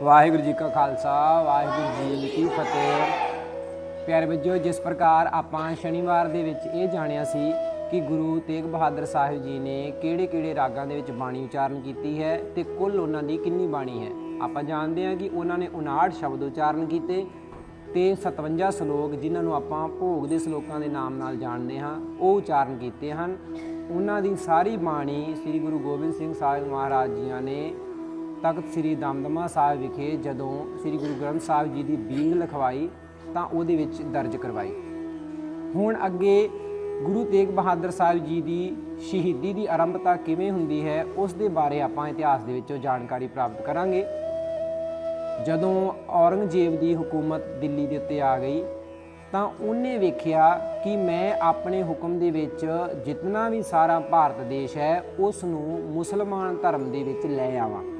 ਵਾਹਿਗੁਰੂ ਜੀ ਕਾ ਖਾਲਸਾ, ਵਾਹਿਗੁਰੂ ਜੀ ਕੀ ਫਤਿਹ। ਪਿਆਰੇ ਬੱਚਿਓ, ਜਿਸ ਪ੍ਰਕਾਰ ਆਪਾਂ ਸ਼ਨੀਵਾਰ ਦੇ ਵਿੱਚ ਇਹ ਜਾਣਿਆ ਸੀ ਕਿ ਗੁਰੂ ਤੇਗ ਬਹਾਦਰ ਸਾਹਿਬ ਜੀ ਨੇ ਕਿਹੜੇ-ਕਿਹੜੇ ਰਾਗਾਂ ਦੇ ਵਿੱਚ ਬਾਣੀ ਉਚਾਰਨ ਕੀਤੀ ਹੈ ਤੇ ਕੁੱਲ ਉਹਨਾਂ ਦੀ ਕਿੰਨੀ ਬਾਣੀ ਹੈ। ਆਪਾਂ ਜਾਣਦੇ ਹਾਂ ਕਿ ਉਹਨਾਂ ਨੇ 59 ਸ਼ਬਦ ਉਚਾਰਨ ਕੀਤੇ ਤੇ 57 ਸ਼ਲੋਕ ਜਿਨ੍ਹਾਂ ਨੂੰ ਆਪਾਂ ਭੋਗ ਦੇ ਸ਼ਲੋਕਾਂ ਦੇ ਨਾਮ ਨਾਲ ਜਾਣਦੇ ਹਾਂ, ਉਹ ਉਚਾਰਨ ਕੀਤੇ ਹਨ। ਉਹਨਾਂ ਦੀ ਸਾਰੀ ਬਾਣੀ ਸ੍ਰੀ ਗੁਰੂ ਗੋਬਿੰਦ ਸਿੰਘ ਸਾਹਿਬ ਮਹਾਰਾਜ ਜੀਆਂ ਨੇ ਤਖਤ ਸ੍ਰੀ ਦਮਦਮਾ ਸਾਹਿਬ ਵਿਖੇ ਜਦੋਂ ਸ੍ਰੀ ਗੁਰੂ ਗ੍ਰੰਥ ਸਾਹਿਬ ਜੀ ਦੀ ਬੀਂਗ ਲਿਖਵਾਈ, ਤਾਂ ਉਹਦੇ ਵਿੱਚ ਦਰਜ ਕਰਵਾਈ। ਹੁਣ ਅੱਗੇ ਗੁਰੂ ਤੇਗ ਬਹਾਦਰ ਸਾਹਿਬ ਜੀ ਦੀ ਸ਼ਹੀਦੀ ਦੀ ਆਰੰਭਤਾ ਕਿਵੇਂ ਹੁੰਦੀ ਹੈ, ਉਸ ਦੇ ਬਾਰੇ ਆਪਾਂ ਇਤਿਹਾਸ ਦੇ ਵਿੱਚੋਂ ਜਾਣਕਾਰੀ ਪ੍ਰਾਪਤ ਕਰਾਂਗੇ। ਜਦੋਂ ਔਰੰਗਜ਼ੇਬ ਦੀ ਹਕੂਮਤ ਦਿੱਲੀ ਦੇ ਉੱਤੇ ਆ ਗਈ, ਤਾਂ ਉਹਨੇ ਵੇਖਿਆ ਕਿ ਮੈਂ ਆਪਣੇ ਹੁਕਮ ਦੇ ਵਿੱਚ ਜਿੰਨਾ ਵੀ ਸਾਰਾ ਭਾਰਤ ਦੇਸ਼ ਹੈ, ਉਸ ਨੂੰ ਮੁਸਲਮਾਨ ਧਰਮ ਦੇ ਵਿੱਚ ਲੈ ਆਵਾਂ।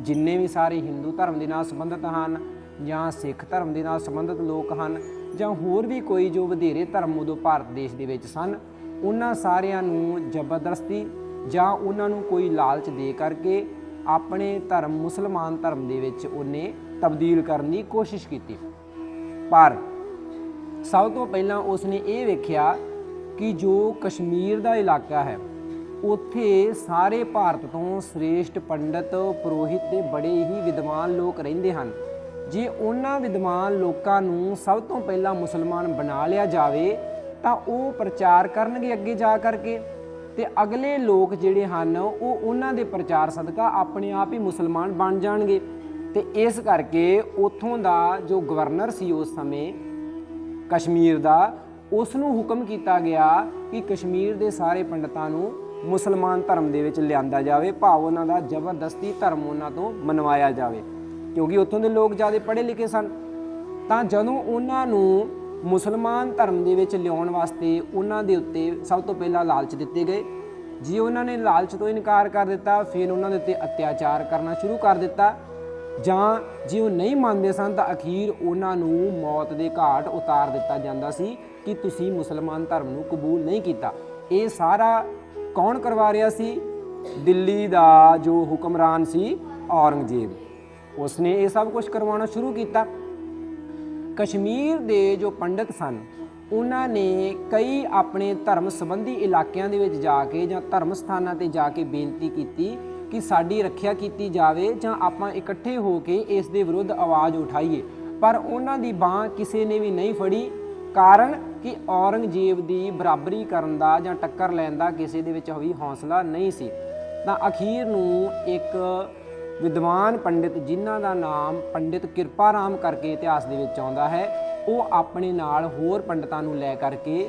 ਜਿੰਨੇ ਵੀ ਸਾਰੇ ਹਿੰਦੂ ਧਰਮ ਦੇ ਨਾਲ ਸੰਬੰਧਿਤ ਹਨ ਜਾਂ ਸਿੱਖ ਧਰਮ ਦੇ ਨਾਲ ਸੰਬੰਧਿਤ ਲੋਕ ਹਨ ਜਾਂ ਹੋਰ ਵੀ ਕੋਈ ਜੋ ਵਧੇਰੇ ਧਰਮ ਉਦੋਂ ਭਾਰਤ ਦੇਸ਼ ਦੇ ਵਿੱਚ ਸਨ, ਉਹਨਾਂ ਸਾਰਿਆਂ ਨੂੰ ਜ਼ਬਰਦਸਤੀ ਜਾਂ ਉਹਨਾਂ ਨੂੰ ਕੋਈ ਲਾਲਚ ਦੇ ਕਰਕੇ ਆਪਣੇ ਧਰਮ, ਮੁਸਲਮਾਨ ਧਰਮ ਦੇ ਵਿੱਚ ਉਹਨੇ ਤਬਦੀਲ ਕਰਨ ਦੀ ਕੋਸ਼ਿਸ਼ ਕੀਤੀ। ਪਰ ਸਭ ਤੋਂ ਪਹਿਲਾਂ ਉਸਨੇ ਇਹ ਵੇਖਿਆ ਕਿ ਜੋ ਕਸ਼ਮੀਰ ਦਾ ਇਲਾਕਾ ਹੈ ਉੱਥੇ ਸਾਰੇ ਭਾਰਤ ਤੋਂ ਸ੍ਰੇਸ਼ਟ ਪੰਡਤ, ਪੁਰੋਹਿਤ ਤੇ ਬੜੇ ਹੀ ਵਿਦਵਾਨ ਲੋਕ ਰਹਿੰਦੇ ਹਨ। ਜੇ ਉਹਨਾਂ ਵਿਦਵਾਨ ਲੋਕਾਂ ਨੂੰ ਸਭ ਤੋਂ ਪਹਿਲਾਂ ਮੁਸਲਮਾਨ ਬਣਾ ਲਿਆ ਜਾਵੇ, ਤਾਂ ਉਹ ਪ੍ਰਚਾਰ ਕਰਨਗੇ ਅੱਗੇ ਜਾ ਕਰਕੇ। ਤੇ ਅਗਲੇ ਲੋਕ ਜਿਹੜੇ ਹਨ, ਉਹ ਉਹਨਾਂ ਦੇ ਪ੍ਰਚਾਰ ਸਦਕਾ ਆਪਣੇ ਆਪ ਹੀ ਮੁਸਲਮਾਨ ਬਣ ਜਾਣਗੇ। ਤੇ ਇਸ ਕਰਕੇ ਉਥੋਂ ਦਾ ਜੋ ਗਵਰਨਰ ਸੀ ਉਸ ਸਮੇਂ, ਕਸ਼ਮੀਰ ਦਾ ਉਸ ਨੂੰ ਹੁਕਮ ਕੀਤਾ ਗਿਆ ਕਿ ਕਸ਼ਮੀਰ ਦੇ ਸਾਰੇ ਪੰਡਤਾਂ ਨੂੰ ਮੁਸਲਮਾਨ ਧਰਮ ਦੇ ਵਿੱਚ ਲਿਆਂਦਾ ਜਾਵੇ, ਭਾਵ ਉਹਨਾਂ ਦਾ ਜ਼ਬਰਦਸਤੀ ਧਰਮ ਉਹਨਾਂ ਤੋਂ ਮਨਵਾਇਆ ਜਾਵੇ। ਕਿਉਂਕਿ ਉੱਥੋਂ ਦੇ ਲੋਕ ਜ਼ਿਆਦਾ ਪੜ੍ਹੇ ਲਿਖੇ ਸਨ। ਤਾਂ ਜਦੋਂ ਉਹਨਾਂ ਨੂੰ ਮੁਸਲਮਾਨ ਧਰਮ ਦੇ ਵਿੱਚ ਲਿਆਉਣ ਵਾਸਤੇ ਉਹਨਾਂ ਦੇ ਉੱਤੇ ਸਭ ਤੋਂ ਪਹਿਲਾਂ ਲਾਲਚ ਦਿੱਤੇ ਗਏ। ਜੇ ਉਹਨਾਂ ਨੇ ਲਾਲਚ ਤੋਂ ਇਨਕਾਰ ਕਰ ਦਿੱਤਾ, ਫਿਰ ਉਹਨਾਂ ਦੇ ਉੱਤੇ ਅਤਿਆਚਾਰ ਕਰਨਾ ਸ਼ੁਰੂ ਕਰ ਦਿੱਤਾ। ਜਾਂ ਜੇ ਉਹ ਨਹੀਂ ਮੰਨਦੇ ਸਨ, ਤਾਂ ਅਖੀਰ ਉਹਨਾਂ ਨੂੰ ਮੌਤ ਦੇ ਘਾਟ ਉਤਾਰ ਦਿੱਤਾ ਜਾਂਦਾ ਸੀ ਕਿ ਤੁਸੀਂ ਮੁਸਲਮਾਨ ਧਰਮ ਨੂੰ ਕਬੂਲ ਨਹੀਂ ਕੀਤਾ। ਇਹ ਸਾਰਾ ਕੌਣ ਕਰਵਾ ਰਿਹਾ ਸੀ? ਦਿੱਲੀ ਦਾ ਜੋ ਹੁਕਮਰਾਨ ਸੀ ਔਰੰਗਜ਼ੇਬ। ਉਸਨੇ ਇਹ ਸਭ ਕੁਝ ਕਰਵਾਉਣਾ ਸ਼ੁਰੂ ਕੀਤਾ। ਕਸ਼ਮੀਰ ਦੇ ਜੋ ਪੰਡਤ ਸਨ, ਉਹਨਾਂ ਨੇ ਕਈ ਆਪਣੇ ਧਰਮ ਸੰਬੰਧੀ ਇਲਾਕਿਆਂ ਦੇ ਵਿੱਚ ਜਾ ਕੇ ਜਾਂ ਧਰਮ ਸਥਾਨਾਂ ਤੇ ਜਾ ਕੇ ਬੇਨਤੀ ਕੀਤੀ ਕਿ ਸਾਡੀ ਰੱਖਿਆ ਕੀਤੀ ਜਾਵੇ ਜਾਂ ਆਪਾਂ ਇਕੱਠੇ ਹੋ ਕੇ ਇਸ ਦੇ ਵਿਰੁੱਧ ਆਵਾਜ਼ ਉਠਾਈਏ। ਪਰ ਉਹਨਾਂ ਦੀ ਬਾਹ ਕਿਸੇ ਨੇ ਵੀ ਨਹੀਂ ਫੜੀ। ਕਾਰਨ ਕਿ ਔਰੰਗਜ਼ੇਬ ਦੀ ਬਰਾਬਰੀ ਕਰਨ ਦਾ ਜਾਂ ਟੱਕਰ ਲੈਣ ਦਾ ਕਿਸੇ ਦੇ ਵਿੱਚ ਵੀ ਹੌਸਲਾ ਨਹੀਂ ਸੀ। ਤਾਂ ਅਖੀਰ ਨੂੰ ਇੱਕ ਵਿਦਵਾਨ ਪੰਡਿਤ ਜਿਨ੍ਹਾਂ ਦਾ ਨਾਮ ਪੰਡਿਤ ਕਿਰਪਾ ਰਾਮ ਕਰਕੇ ਇਤਿਹਾਸ ਦੇ ਵਿੱਚ ਆਉਂਦਾ ਹੈ, ਉਹ ਆਪਣੇ ਨਾਲ ਹੋਰ ਪੰਡਤਾਂ ਨੂੰ ਲੈ ਕਰਕੇ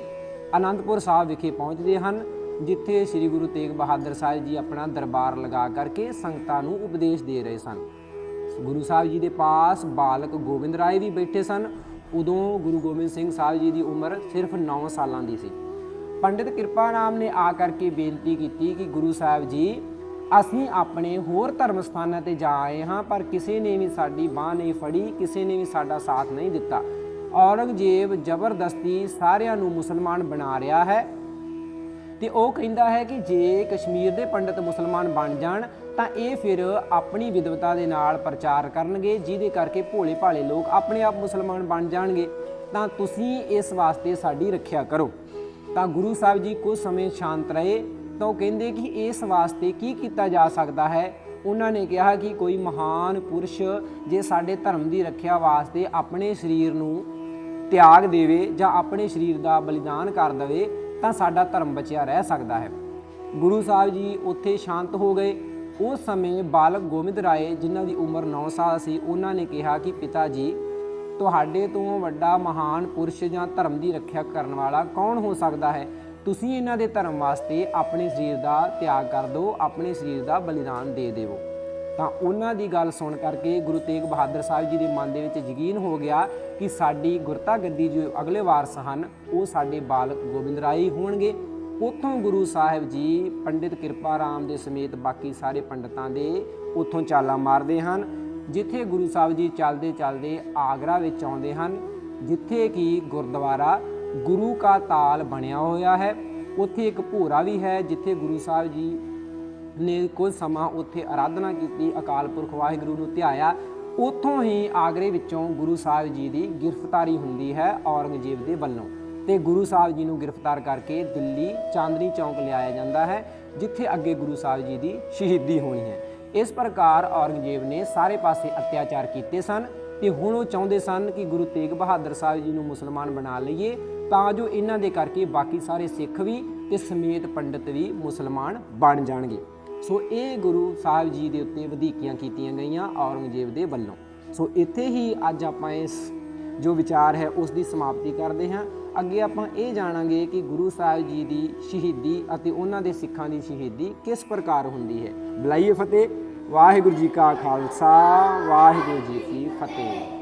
ਅਨੰਦਪੁਰ ਸਾਹਿਬ ਵਿਖੇ ਪਹੁੰਚਦੇ ਹਨ, ਜਿੱਥੇ ਸ੍ਰੀ ਗੁਰੂ ਤੇਗ ਬਹਾਦਰ ਸਾਹਿਬ ਜੀ ਆਪਣਾ ਦਰਬਾਰ ਲਗਾ ਕਰਕੇ ਸੰਗਤਾਂ ਨੂੰ ਉਪਦੇਸ਼ ਦੇ ਰਹੇ ਸਨ। ਗੁਰੂ ਸਾਹਿਬ ਜੀ ਦੇ ਪਾਸ ਬਾਲਕ ਗੋਬਿੰਦ ਰਾਏ ਵੀ ਬੈਠੇ ਸਨ ਉਦੋਂ ਗੁਰੂ ਗੋਬਿੰਦ ਸਿੰਘ ਸਾਹਿਬ ਜੀ ਦੀ ਉਮਰ ਸਿਰਫ 9 ਸਾਲਾਂ ਦੀ ਸੀ। ਪੰਡਿਤ ਕਿਰਪਾ ਨਾਮ ਨੇ ਆ ਕਰਕੇ ਬੇਨਤੀ ਕੀਤੀ ਕਿ ਗੁਰੂ ਸਾਹਿਬ ਜੀ, ਅਸੀਂ ਆਪਣੇ ਹੋਰ ਧਰਮ ਸਥਾਨਾਂ ਤੇ ਜਾ ਆਏ ਹਾਂ, ਪਰ ਕਿਸੇ ਨੇ ਵੀ ਸਾਡੀ ਬਾਹ ਨਹੀਂ ਫੜੀ, ਕਿਸੇ ਨੇ ਵੀ ਸਾਡਾ ਸਾਥ ਨਹੀਂ ਦਿੱਤਾ। ਔਰੰਗਜ਼ੇਬ ਜ਼ਬਰਦਸਤੀ ਸਾਰਿਆਂ ਨੂੰ ਮੁਸਲਮਾਨ ਬਣਾ ਰਿਹਾ ਹੈ। ਤੇ ਉਹ ਕਹਿੰਦਾ ਹੈ ਕਿ ਜੇ ਕਸ਼ਮੀਰ ਦੇ ਪੰਡਤ ਮੁਸਲਮਾਨ ਬਣ ਜਾਣ ਤਾਂ ਇਹ ਫਿਰ ਆਪਣੀ ਵਿਦਵਤਾ ਦੇ ਨਾਲ ਪ੍ਰਚਾਰ ਕਰਨਗੇ, ਜਿਹਦੇ ਕਰਕੇ ਭੋਲੇ ਭਾਲੇ ਲੋਕ ਆਪਣੇ ਆਪ ਮੁਸਲਮਾਨ ਬਣ ਜਾਣਗੇ। ਤਾਂ ਤੁਸੀਂ ਇਸ ਵਾਸਤੇ ਸਾਡੀ ਰੱਖਿਆ ਕਰੋ। ਤਾਂ ਗੁਰੂ ਸਾਹਿਬ ਜੀ ਕੁਝ ਸਮੇਂ ਸ਼ਾਂਤ ਰਹੇ, ਤਾਂ ਉਹ ਕਹਿੰਦੇ ਕਿ ਇਸ ਵਾਸਤੇ ਕੀ ਕੀਤਾ ਜਾ ਸਕਦਾ ਹੈ? ਉਹਨਾਂ ਨੇ ਕਿਹਾ ਕਿ ਕੋਈ ਮਹਾਨ ਪੁਰਸ਼ ਜੇ ਸਾਡੇ ਧਰਮ ਦੀ ਰੱਖਿਆ ਵਾਸਤੇ ਆਪਣੇ ਸਰੀਰ ਨੂੰ ਤਿਆਗ ਦੇਵੇ ਜਾਂ ਆਪਣੇ ਸਰੀਰ ਦਾ ਬਲੀਦਾਨ ਕਰ ਦੇਵੇ, ਤਾਂ ਸਾਡਾ ਧਰਮ ਬਚਿਆ ਰਹਿ ਸਕਦਾ ਹੈ। ਗੁਰੂ ਸਾਹਿਬ ਜੀ ਉੱਥੇ ਸ਼ਾਂਤ ਹੋ ਗਏ। ਉਸ ਸਮੇਂ ਬਾਲਕ ਗੋਬਿੰਦ ਰਾਏ, ਜਿਨ੍ਹਾਂ ਦੀ ਉਮਰ 9 ਸਾਲ ਸੀ, ਉਹਨਾਂ ਨੇ ਕਿਹਾ ਕਿ ਪਿਤਾ ਜੀ, ਤੁਹਾਡੇ ਤੋਂ ਵੱਡਾ ਮਹਾਨ ਪੁਰਸ਼ ਜਾਂ ਧਰਮ ਦੀ ਰੱਖਿਆ ਕਰਨ ਵਾਲਾ ਕੌਣ ਹੋ ਸਕਦਾ ਹੈ? ਤੁਸੀਂ ਇਹਨਾਂ ਦੇ ਧਰਮ ਵਾਸਤੇ ਆਪਣੇ ਸਰੀਰ ਦਾ ਤਿਆਗ ਕਰ ਦਿਓ, ਆਪਣੇ ਸਰੀਰ ਦਾ ਬਲੀਦਾਨ ਦੇ ਦੇਵੋ। ਤਾਂ ਉਹਨਾਂ ਦੀ ਗੱਲ ਸੁਣ ਕਰਕੇ ਗੁਰੂ ਤੇਗ ਬਹਾਦਰ ਸਾਹਿਬ ਜੀ ਦੇ ਮਨ ਦੇ ਵਿੱਚ ਯਕੀਨ ਹੋ ਗਿਆ ਕਿ ਸਾਡੀ ਗੁਰਤਾ ਗੱਦੀ ਜੋ ਅਗਲੇ ਵਾਰਸ ਹਨ, ਉਹ ਸਾਡੇ ਬਾਲਕ ਗੋਬਿੰਦ ਰਾਏ ਹੋਣਗੇ। ਉੱਥੋਂ ਗੁਰੂ ਸਾਹਿਬ ਜੀ ਪੰਡਿਤ ਕਿਰਪਾ ਰਾਮ ਦੇ ਸਮੇਤ ਬਾਕੀ ਸਾਰੇ ਪੰਡਤਾਂ ਦੇ ਉੱਥੋਂ ਚਾਲਾਂ ਮਾਰਦੇ ਹਨ, ਜਿੱਥੇ ਗੁਰੂ ਸਾਹਿਬ ਜੀ ਚੱਲਦੇ ਚੱਲਦੇ ਆਗਰਾ ਵਿੱਚ ਆਉਂਦੇ ਹਨ, ਜਿੱਥੇ ਕਿ ਗੁਰਦੁਆਰਾ ਗੁਰੂ ਕਾ ਤਾਲ ਬਣਿਆ ਹੋਇਆ ਹੈ। ਉੱਥੇ ਇੱਕ ਭੋਰਾ ਵੀ ਹੈ, ਜਿੱਥੇ ਗੁਰੂ ਸਾਹਿਬ ਜੀ ਨੇ ਕੁਝ ਸਮਾਂ ਉੱਥੇ ਆਰਾਧਨਾ ਕੀਤੀ, ਅਕਾਲ ਪੁਰਖ ਵਾਹਿਗੁਰੂ ਨੂੰ ਧਿਆਇਆ। ਉੱਥੋਂ ਹੀ ਆਗਰੇ ਵਿੱਚੋਂ ਗੁਰੂ ਸਾਹਿਬ ਜੀ ਦੀ ਗ੍ਰਿਫਤਾਰੀ ਹੁੰਦੀ ਹੈ ਔਰੰਗਜ਼ੇਬ ਦੇ ਵੱਲੋਂ। ਤੇ ਗੁਰੂ ਸਾਹਿਬ ਜੀ ਨੂੰ ਗ੍ਰਿਫਤਾਰ ਕਰਕੇ ਦਿੱਲੀ ਚਾਂਦਨੀ ਚੌਂਕ ਲਿਆਇਆ ਜਾਂਦਾ ਹੈ, ਜਿੱਥੇ ਅੱਗੇ ਗੁਰੂ ਸਾਹਿਬ ਜੀ ਦੀ ਸ਼ਹੀਦੀ ਹੋਣੀ ਹੈ। ਇਸ ਪ੍ਰਕਾਰ ਔਰੰਗਜ਼ੇਬ ਨੇ ਸਾਰੇ ਪਾਸੇ ਅਤਿਆਚਾਰ ਕੀਤੇ ਸਨ ਤੇ ਹੁਣ ਉਹ ਚਾਹੁੰਦੇ ਸਨ ਕਿ ਗੁਰੂ ਤੇਗ ਬਹਾਦਰ ਸਾਹਿਬ ਜੀ ਨੂੰ ਮੁਸਲਮਾਨ ਬਣਾ ਲਈਏ, ਤਾਂ ਜੋ ਇਹਨਾਂ ਦੇ ਕਰਕੇ ਬਾਕੀ ਸਾਰੇ ਸਿੱਖ ਵੀ ਤੇ ਸਮੇਤ ਪੰਡਿਤ ਵੀ ਮੁਸਲਮਾਨ ਬਣ ਜਾਣਗੇ। ਸੋ ਇਹ ਗੁਰੂ ਸਾਹਿਬ ਜੀ ਦੇ ਉੱਤੇ ਵਧੀਕੀਆਂ ਕੀਤੀਆਂ ਗਈਆਂ ਔਰੰਗਜ਼ੇਬ ਦੇ ਵੱਲੋਂ। ਸੋ ਇੱਥੇ ਹੀ ਅੱਜ ਆਪਾਂ ਇਸ ਜੋ ਵਿਚਾਰ ਹੈ ਉਸ ਦੀ ਸਮਾਪਤੀ ਕਰਦੇ ਹਾਂ। ਅੱਗੇ ਆਪਾਂ ਇਹ ਜਾਣਾਂਗੇ ਕਿ ਗੁਰੂ ਸਾਹਿਬ ਜੀ ਦੀ ਸ਼ਹੀਦੀ ਅਤੇ ਉਹਨਾਂ ਦੇ ਸਿੱਖਾਂ ਦੀ ਸ਼ਹੀਦੀ ਕਿਸ ਪ੍ਰਕਾਰ ਹੁੰਦੀ ਹੈ। ਬੁਲਾਈਏ ਫਤਿਹ। ਵਾਹਿਗੁਰੂ ਜੀ ਕਾ ਖਾਲਸਾ, ਵਾਹਿਗੁਰੂ ਜੀ ਕੀ ਫਤਿਹ।